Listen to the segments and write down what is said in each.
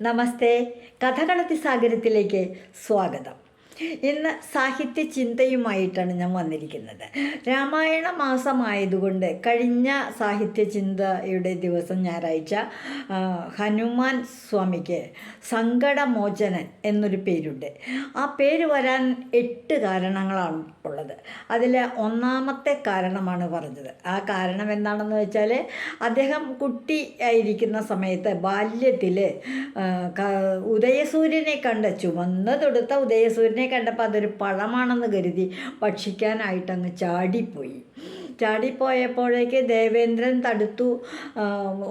നമസ്തേ. കഥകളത്തി സാഗരത്തിലേക്ക് സ്വാഗതം. ഇന്ന് സാഹിത്യ ചിന്തയുമായിട്ടാണ് ഞാൻ വന്നിരിക്കുന്നത്. രാമായണ മാസമായതുകൊണ്ട് കഴിഞ്ഞ സാഹിത്യ ചിന്തയുടെ ദിവസം ഞായറാഴ്ച ഹനുമാൻ സ്വാമിക്ക് സങ്കടമോചനൻ എന്നൊരു പേരുണ്ട്. ആ പേര് വരാൻ എട്ട് കാരണങ്ങളാണ് ഉള്ളത്. അതിൽ ഒന്നാമത്തെ കാരണമാണ് പറഞ്ഞത്. ആ കാരണം എന്താണെന്ന് വെച്ചാൽ അദ്ദേഹം കുട്ടി ആയിരിക്കുന്ന സമയത്ത് ബാല്യത്തിൽ ഉദയസൂര്യനെ കണ്ട് ചുമന്ന് തൊടുത്ത ഉദയസൂര്യനെ കണ്ടപ്പോൾ അതൊരു പഴമാണെന്ന് കരുതി ഭക്ഷിക്കാനായിട്ടങ്ങ് ചാടിപ്പോയി. ചാടിപ്പോയപ്പോഴേക്ക് ദേവേന്ദ്രൻ തടുത്തു.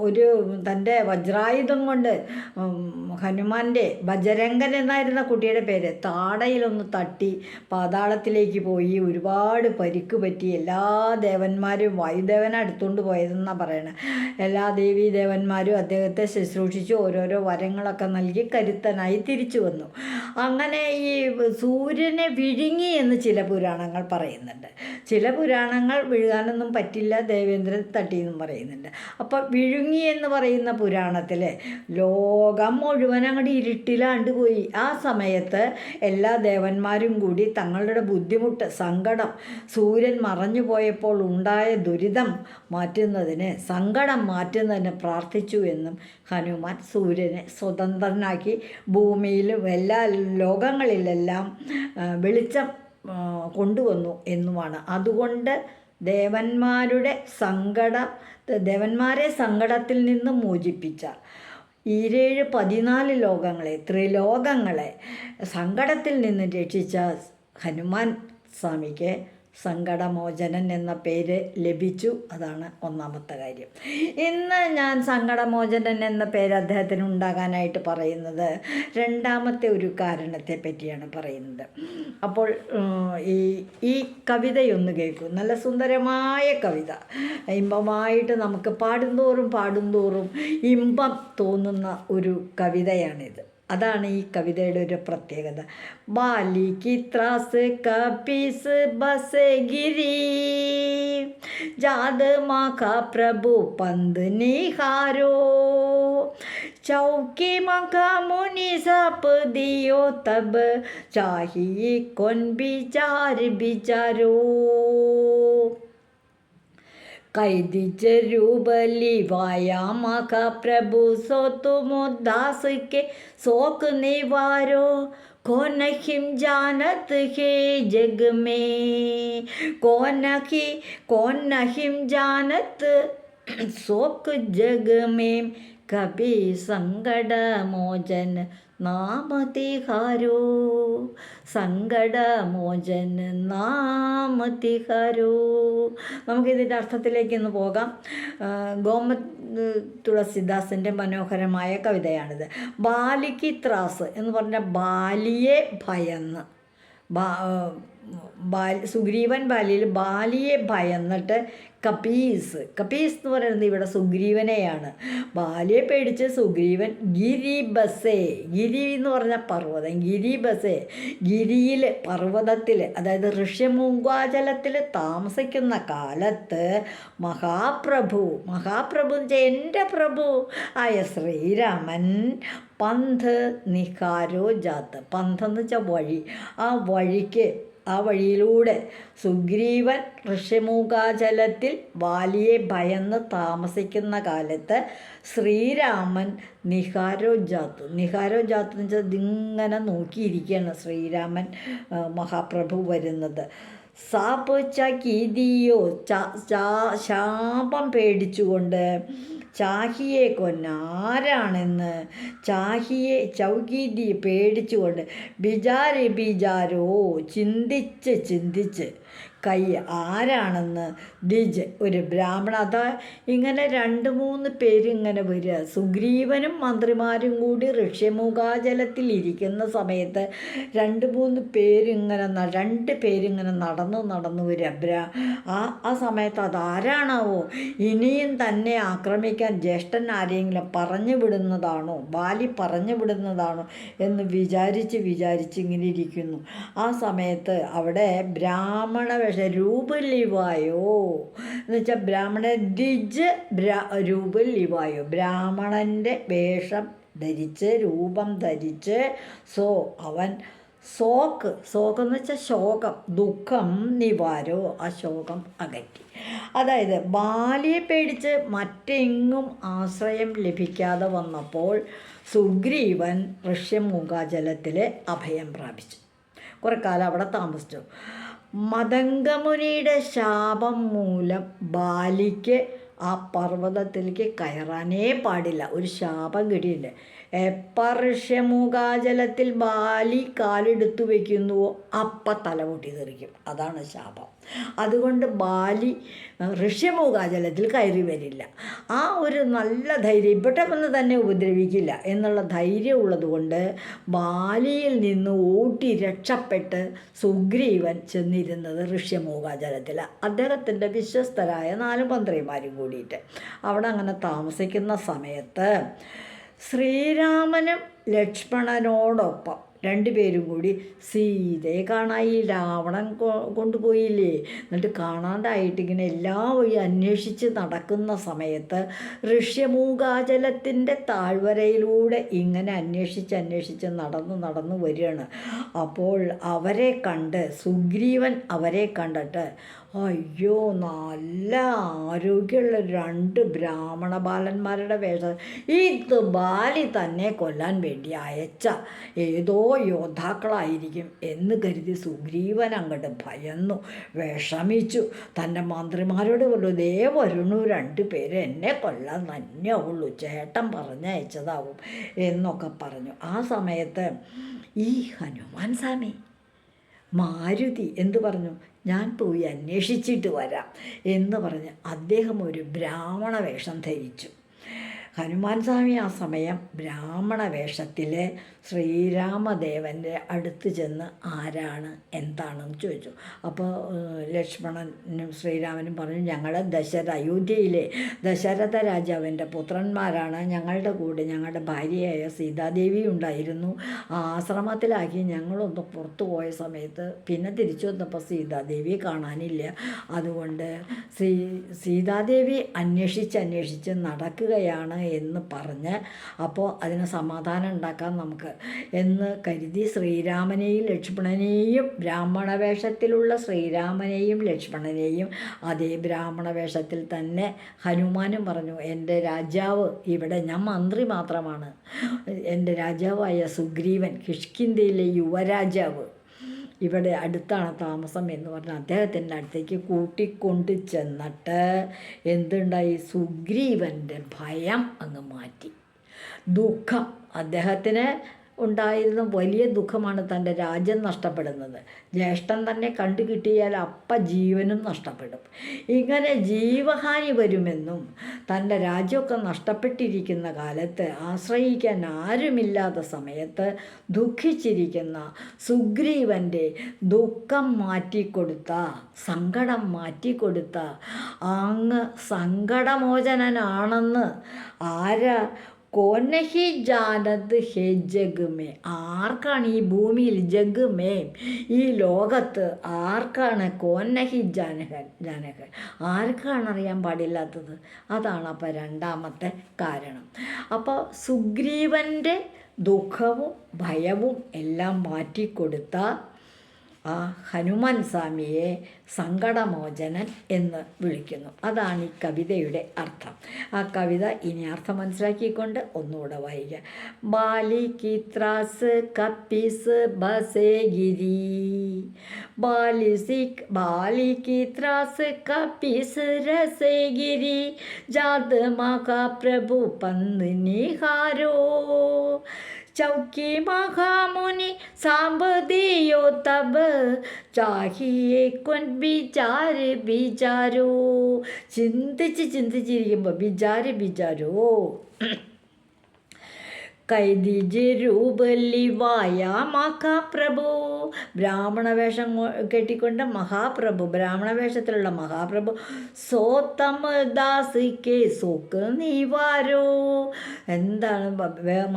ഒരു തന്റെ വജ്രായുധം കൊണ്ട് ഹനുമാന്റെ ബജരംഗൻ എന്നായിരുന്ന കുട്ടിയുടെ പേര് താടയിലൊന്ന് തട്ടി പാതാളത്തിലേക്ക് പോയി. ഒരുപാട് പരിക്ക് പറ്റി. എല്ലാ ദേവന്മാരും വായുദേവനെ അടുത്തുകൊണ്ട് പോയതെന്നാണ് പറയണത് എല്ലാ ദേവീ ദേവന്മാരും അദ്ദേഹത്തെ ശുശ്രൂഷിച്ച്. ഓരോരോ വരങ്ങളൊക്കെ നൽകി കരുത്തനായി തിരിച്ചു വന്നു. അങ്ങനെ ഈ സൂര്യനെ വിഴുങ്ങി എന്ന് ചില പുരാണങ്ങൾ പറയുന്നുണ്ട്. ചില പുരാണങ്ങൾ വിഴുകാനൊന്നും പറ്റില്ല ദേവേന്ദ്രൻ തട്ടിയെന്നും പറയുന്നുണ്ട്. അപ്പോൾ വിഴുങ്ങി എന്ന് പറയുന്ന പുരാണത്തിൽ ലോകം മുഴുവൻ അങ്ങോട്ട് ഇരുട്ടിലാണ്ട് പോയി. ആ സമയത്ത് എല്ലാ ദേവന്മാരും കൂടി തങ്ങളുടെ ബുദ്ധിമുട്ട് സങ്കടം സൂര്യൻ മറഞ്ഞു പോയപ്പോൾ ഉണ്ടായ ദുരിതം മാറ്റുന്നതിന് സങ്കടം മാറ്റുന്നതിന് പ്രാർത്ഥിച്ചു എന്നും ഹനുമാൻ സൂര്യനെ സ്വതന്ത്രനാക്കി ഭൂമിയിലും എല്ലാ ലോകങ്ങളിലെല്ലാം വെളിച്ചം കൊണ്ടുവന്നു എന്നുമാണ്. അതുകൊണ്ട് ദേവന്മാരുടെ സങ്കട ദേവന്മാരെ സങ്കടത്തിൽ നിന്ന് മോചിപ്പിച്ച ഈരേഴ് പതിനാല് ലോകങ്ങളെ ത്രിലോകങ്ങളെ സങ്കടത്തിൽ നിന്ന് രക്ഷിച്ച ഹനുമാൻ സ്വാമിക്ക് സങ്കടമോചനൻ എന്ന പേര് ലഭിച്ചു. അതാണ് ഒന്നാമത്തെ കാര്യം. ഇന്ന് ഞാൻ സങ്കടമോചനൻ എന്ന പേര് അദ്ദേഹത്തിന് ഉണ്ടാകാനായിട്ട് പറയുന്നത് രണ്ടാമത്തെ ഒരു കാരണത്തെ പറ്റിയാണ് പറയുന്നത്. അപ്പോൾ ഈ ഈ കവിതയൊന്ന് കേൾക്കും. നല്ല സുന്ദരമായ കവിത. ഇമ്പമായിട്ട് നമുക്ക് പാടുന്തോറും പാടുന്തോറും ഇമ്പം തോന്നുന്ന ഒരു കവിതയാണിത്. അതാണ് ഈ കവിതയുടെ ഒരു പ്രത്യേകത ബാലി की त्रास कपीस बस गिरी जाद माँ का प्रभु पंद निहारो चौकी मखा मुनि सप दियो तब चाहिए कौन विचार विचारो कैदिच रूबली वाया का प्रभु, सो तुम दास के शोक निवारो कौन हिम जानत है जग में? कौन ही, कौन हिम जानत शोक जग में? कभी संगड मोचन നാമ സങ്കടമോചന സങ്കടമോചൻ നമുക്ക് തിഹാരോ നമുക്കിതിന്റെ അർത്ഥത്തിലേക്ക് ഒന്ന് പോകാം. ഗോമ തുളസിദാസിന്റെ മനോഹരമായ കവിതയാണിത്. ബാലിക്ക് ത്രാസ് എന്ന് പറഞ്ഞാൽ ബാലിയെ ഭയന്ന്. ബാൽ സുഗ്രീവൻ ബാലിയിൽ ബാലിയെ ഭയന്നിട്ട് കപീസ് കപീസ് എന്ന് പറയുന്നത് ഇവിടെ സുഗ്രീവനെയാണ്. ബാലിയെ പേടിച്ച് സുഗ്രീവൻ ഗിരിബസേ ഗിരി എന്ന് പറഞ്ഞ പർവതം ഗിരിബസേ ഗിരിയിൽ പർവതത്തിൽ അതായത് ഋഷ്യമൂങ്കാചലത്തിൽ താമസിക്കുന്ന കാലത്ത് മഹാപ്രഭു മഹാപ്രഭു എന്ന് വെച്ചാൽ എന്റെ പ്രഭു ആയ ശ്രീരാമൻ പന്ത് നിഹാരോ ജാത്ത് പന്ത് എന്ന് വെച്ചാൽ വഴി. ആ വഴിക്ക് ആ വഴിയിലൂടെ സുഗ്രീവൻ ഋഷിമൂകാചലത്തിൽ വാലിയെ ഭയന്ന് താമസിക്കുന്ന കാലത്ത് ശ്രീരാമൻ നിഹാരോ ജാത്ത് നിഹാരോ ജാത്ത് എന്ന് വെച്ചാൽ ഇതിങ്ങനെ നോക്കിയിരിക്കുകയാണ് ശ്രീരാമൻ മഹാപ്രഭു വരുന്നത്. സാപ്പ് ചാ ശാപം പേടിച്ചുകൊണ്ട് ചാഹിയെ കൊന്നാരാണെന്ന് ചാഹിയെ ചൗകീതി പേടിച്ചുകൊണ്ട് ബിജാരി ബിജാരോ ചിന്തിച്ച് ചിന്തിച്ച് കൈ ആരാണെന്ന് ദ്വിജ് ഒരു ബ്രാഹ്മണ അതാ ഇങ്ങനെ രണ്ട് മൂന്ന് പേര് ഇങ്ങനെ വരിക. സുഗ്രീവനും മന്ത്രിമാരും കൂടി ഋഷ്യമുഖാചലത്തിൽ ഇരിക്കുന്ന സമയത്ത് രണ്ട് മൂന്ന് പേരിങ്ങനെ രണ്ട് പേരിങ്ങനെ നടന്ന് നടന്ന് വരിക. ബ്രാ ആ ആ സമയത്ത് അതാരാണാവോ ഇനിയും തന്നെ ആക്രമിക്കാൻ ജ്യേഷ്ഠൻ ആരെങ്കിലും പറഞ്ഞു വിടുന്നതാണോ? ബാലി പറഞ്ഞു വിടുന്നതാണോ? എന്ന് വിചാരിച്ച് വിചാരിച്ച് ഇങ്ങനെ ഇരിക്കുന്നു. ആ സമയത്ത് അവിടെ ബ്രാഹ്മണ വേഷ രൂപലിവായോ എന്ന് വെച്ചാൽ ബ്രാഹ്മണ ദ്വിജ് ബ്രാ രൂപലിവായോ ബ്രാഹ്മണന്റെ വേഷം ധരിച്ച് രൂപം ധരിച്ച് സോ അവൻ സോക്ക് സോക്ക് എന്ന് വെച്ചാൽ ശോകം ദുഃഖം നിവാരോ ആ ശോകം അകറ്റി. അതായത് ബാലിയെ പേടിച്ച് മറ്റെങ്ങും ആശ്രയം ലഭിക്കാതെ വന്നപ്പോൾ സുഗ്രീവൻ ഋഷ്യമൂകാജലത്തിലെ അഭയം പ്രാപിച്ചു. കുറേക്കാലം കാലം അവിടെ താമസിച്ചു. മതംഗമുനിയുടെ ശാപം മൂലം ബാലിക്ക് ആ പർവതത്തിലേക്ക് കയറാനേ പാടില്ല. ഒരു ശാപം കിട്ടിയിട്ടുണ്ട്. എപ്പോൾ ഋഷ്യമൂകാജലത്തിൽ ബാലി കാലെടുത്തു വയ്ക്കുന്നുവോ അപ്പം തലമുട്ടി തെറിക്കും അതാണ് ശാപം. അതുകൊണ്ട് ബാലി ഋഷ്യമൂകാജലത്തിൽ കയറി വരില്ല. ആ ഒരു നല്ല ധൈര്യം ഇവിടെ വന്ന് തന്നെ ഉപദ്രവിക്കില്ല എന്നുള്ള ധൈര്യം ഉള്ളതുകൊണ്ട് ബാലിയിൽ നിന്ന് ഓട്ടി രക്ഷപ്പെട്ട് സുഗ്രീവൻ ചെന്നിരുന്നത് ഋഷ്യമൂകാജലത്തിൽ അദ്ദേഹത്തിന്റെ വിശ്വസ്തരായ നാല് മന്ത്രിമാരും കൂടിയിട്ട്. അവിടെ അങ്ങനെ താമസിക്കുന്ന സമയത്ത് ശ്രീരാമനും ലക്ഷ്മണനോടൊപ്പം രണ്ടുപേരും കൂടി സീതയെ കാണായി രാവണൻ കൊണ്ടുപോയില്ലേ? എന്നിട്ട് കാണാണ്ടായിട്ട് ഇങ്ങനെ എല്ലാ വഴി അന്വേഷിച്ച് നടക്കുന്ന സമയത്ത് ഋഷ്യമൂകാചലത്തിന്റെ താഴ്വരയിലൂടെ ഇങ്ങനെ അന്വേഷിച്ച് അന്വേഷിച്ച് നടന്ന് നടന്ന് വരികയാണ്. അപ്പോൾ അവരെ കണ്ട് സുഗ്രീവൻ അവരെ കണ്ടിട്ട് അയ്യോ നല്ല ആരോഗ്യമുള്ള രണ്ട് ബ്രാഹ്മണ ബാലന്മാരുടെ വേഷം. ഇത് ബാലി തന്നെ കൊല്ലാൻ വേണ്ടി അയച്ച ഏതോ യോദ്ധാക്കളായിരിക്കും എന്ന് കരുതി സുഗ്രീവൻ അങ്ങോട്ട് ഭയന്നു വിഷമിച്ചു. തന്റെ മന്ത്രിമാരോട് പറഞ്ഞു ദേ വരുന്നു രണ്ട് പേര് എന്നെ കൊല്ലാൻ തന്നെ ഉള്ളൂ. ചേട്ടൻ പറഞ്ഞയച്ചതാവും എന്നൊക്കെ പറഞ്ഞു. ആ സമയത്ത് ഈ ഹനുമാൻ സ്വാമി മാരുതി എന്തു പറഞ്ഞു. ഞാൻ പോയി അന്വേഷിച്ചിട്ട് വരാം എന്ന് പറഞ്ഞ് അദ്ദേഹം ഒരു ബ്രാഹ്മണ വേഷം ധരിച്ചു. ഹനുമാൻ സ്വാമി ആ സമയം ബ്രാഹ്മണ വേഷത്തിൽ ശ്രീരാമദേവന്റെ അടുത്ത് ചെന്ന് ആരാണ് എന്താണെന്ന് ചോദിച്ചു. അപ്പോൾ ലക്ഷ്മണനും ശ്രീരാമനും പറഞ്ഞു ഞങ്ങൾ ദശരഥ അയോധ്യയിലെ ദശരഥ രാജാവിന്റെ പുത്രന്മാരാണ്. ഞങ്ങളുടെ കൂടെ ഞങ്ങളുടെ ഭാര്യയായ സീതാദേവി ഉണ്ടായിരുന്നു. ആ ആശ്രമത്തിലാക്കി ഞങ്ങളൊന്ന് പുറത്തു പോയ സമയത്ത് പിന്നെ തിരിച്ചു വന്നപ്പോൾ സീതാദേവിയെ കാണാനില്ല. അതുകൊണ്ട് സീ സീതാദേവി അന്വേഷിച്ച് അന്വേഷിച്ച് നടക്കുകയാണ് എന്ന് പറഞ്ഞ് അപ്പോൾ അതിന് സമാധാനം ഉണ്ടാക്കാൻ നമുക്ക്. എന്ന് കരുതി ശ്രീരാമനെയും ലക്ഷ്മണനെയും ബ്രാഹ്മണ വേഷത്തിലുള്ള ശ്രീരാമനെയും ലക്ഷ്മണനെയും അതേ ബ്രാഹ്മണ വേഷത്തിൽ തന്നെ ഹനുമാനും പറഞ്ഞു എന്റെ രാജാവ് ഇവിടെ ഞാൻ മന്ത്രി മാത്രമാണ്. എന്റെ രാജാവായ സുഗ്രീവൻ കിഷ്കിന്ത്യയിലെ യുവരാജാവ് ഇവിടെ അടുത്താണ് താമസം എന്ന് പറഞ്ഞ് അദ്ദേഹത്തിന്റെ അടുത്തേക്ക് കൂട്ടിക്കൊണ്ട് ചെന്നിട്ട് എന്തുണ്ടായി? സുഗ്രീവന്റെ ഭയം അങ്ങ് മാറ്റി. ദുഃഖം. അദ്ദേഹത്തിന് ഉണ്ടായിരുന്ന വലിയ ദുഃഖമാണ് തന്റെ രാജ്യം നഷ്ടപ്പെടുന്നത്. ജ്യേഷ്ഠൻ തന്നെ കണ്ടു കിട്ടിയാൽ അപ്പ ജീവനും നഷ്ടപ്പെടും. ഇങ്ങനെ ജീവഹാനി വരുമെന്നും തന്റെ രാജ്യമൊക്കെ നഷ്ടപ്പെട്ടിരിക്കുന്ന കാലത്ത് ആശ്രയിക്കാൻ ആരുമില്ലാത്ത സമയത്ത് ദുഃഖിച്ചിരിക്കുന്ന സുഗ്രീവന്റെ ദുഃഖം മാറ്റിക്കൊടുത്ത സങ്കടം മാറ്റിക്കൊടുത്ത അങ്ങ് സങ്കടമോചനനാണെന്ന് ആരാ കോനഹി ജാനത് ഹെ ജഗ്മേ. ആർക്കാണ് ഈ ഭൂമിയിൽ ജഗ്മേ? ഈ ലോകത്ത് ആർക്കാണ് കോനഹി ജാനകൻ ജാനകൻ ആർക്കാണ് അറിയാൻ പാടില്ലാത്തത്? അതാണ് അപ്പോൾ രണ്ടാമത്തെ കാരണം. അപ്പോൾ സുഗ്രീവന്റെ ദുഃഖവും ഭയവും എല്ലാം മാറ്റിക്കൊടുത്ത ആ ഹനുമാൻ സ്വാമിയെ സങ്കടമോചനൻ എന്ന് വിളിക്കുന്നു. അതാണ് ഈ കവിതയുടെ അർത്ഥം. ആ കവിത ഇനി അർത്ഥം മനസ്സിലാക്കിക്കൊണ്ട് ഒന്നുകൂടെ വായിക്കാം. ബാലിക്ക് ത്രാസ് കപ്പീസ് ബസേഗിരി. ബാലിസിക് ബാലിക്ക് ത്രാസ് കപ്പീസ് രസേഗിരി. ജാത് മഹാപ്രഭു പന്ന് നിഹാരോ चौकी महामुनि सांभ दियो तब चाहिए कुन വിചാര വിചാരോ ചിന്തിച്ച് ചിന്തിച്ചിരിക്കുമ്പോൾ വിചാര വിചാരോ കൈദിജ് രൂപലിവായ മഹാപ്രഭു ബ്രാഹ്മണ വേഷം കെട്ടിക്കൊണ്ട് മഹാപ്രഭു ബ്രാഹ്മണ വേഷത്തിലുള്ള മഹാപ്രഭു. സോത്തമദാസ് കെ സോക്ക് നീവാരോ എന്താണ്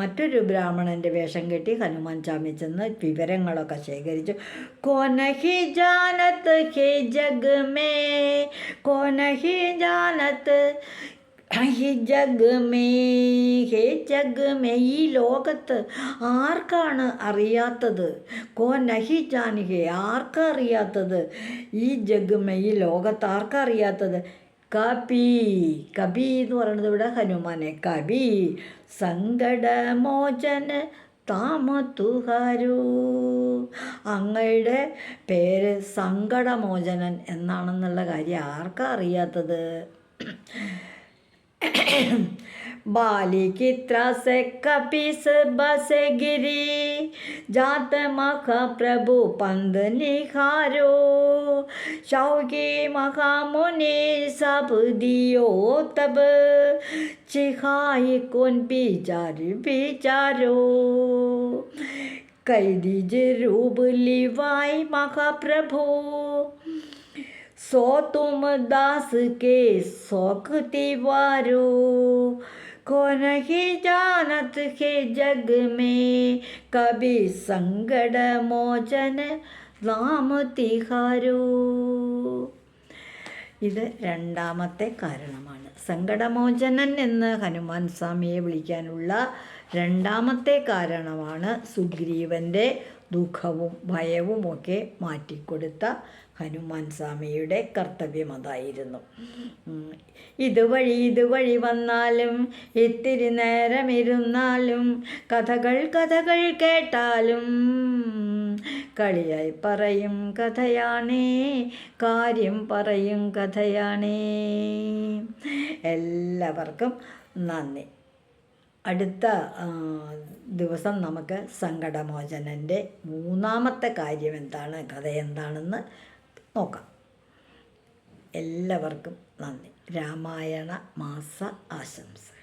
മറ്റൊരു ബ്രാഹ്മണന്റെ വേഷം കെട്ടി ഹനുമാൻ സ്വാമി ചെന്ന് വിവരങ്ങളൊക്കെ ശേഖരിച്ചു. കൊനഹി ജാനത്ത് ഹേ ജഗ്മേ കോനഹി ജാനത്ത് ഹേ ജഗമേ ഹേ ജഗമേ ഈ ലോകത്ത് ആർക്കാണ് അറിയാത്തത്? കോ നഹി ജാനിഹേ ആർക്കാ അറിയാത്തത്? ഈ ജഗമേ ഈ ലോകത്ത് ആർക്കാ അറിയാത്തത്? കപി കബി എന്ന് പറയുന്നത് ഇവിടെ ഹനുമാനെ. കബി സങ്കടമോചന താമത്തുഹാരു. അങ്ങയുടെ പേര് സങ്കടമോചനൻ എന്നാണെന്നുള്ള കാര്യം ആർക്കാ അറിയാത്തത്? बालिकित्रा से कपिस बस गिरी। जात मखा प्रभु पंद निखारो। शौकी महामुनि सब दियो तब। चिखाई कौन बिचार बिचारो। कैदी जरूब लिवाई महाप्रभु सो तुम दास के शौक तिवारो को नहीं जानत है जग में कभी संगड़ मोचन राम तिहारो ഇത് രണ്ടാമത്തെ കാരണമാണ് സങ്കടമോചനൻ എന്ന് ഹനുമാൻ സ്വാമിയെ വിളിക്കാനുള്ള രണ്ടാമത്തെ കാരണമാണ് സുഗ്രീവൻ്റെ ദുഃഖവും ഭയവും ഒക്കെ മാറ്റിക്കൊടുത്ത ഹനുമാൻ സ്വാമിയുടെ കർത്തവ്യം അതായിരുന്നു. ഇതുവഴി ഇതുവഴി വന്നാലും ഇത്തിരി നേരമിരുന്നാലും കഥകൾ കഥകൾ കേട്ടാലും കളിയായി പറയും കഥയാണേ കാര്യം പറയും കഥയാണേ. എല്ലാവർക്കും നന്ദി. അടുത്ത ദിവസം നമുക്ക് സങ്കടമോചനന്റെ മൂന്നാമത്തെ കാര്യം എന്താണ്? കഥ എന്താണെന്ന് നോക്കാം. എല്ലാവർക്കും നന്ദി. രാമായണ മാസ ആശംസ.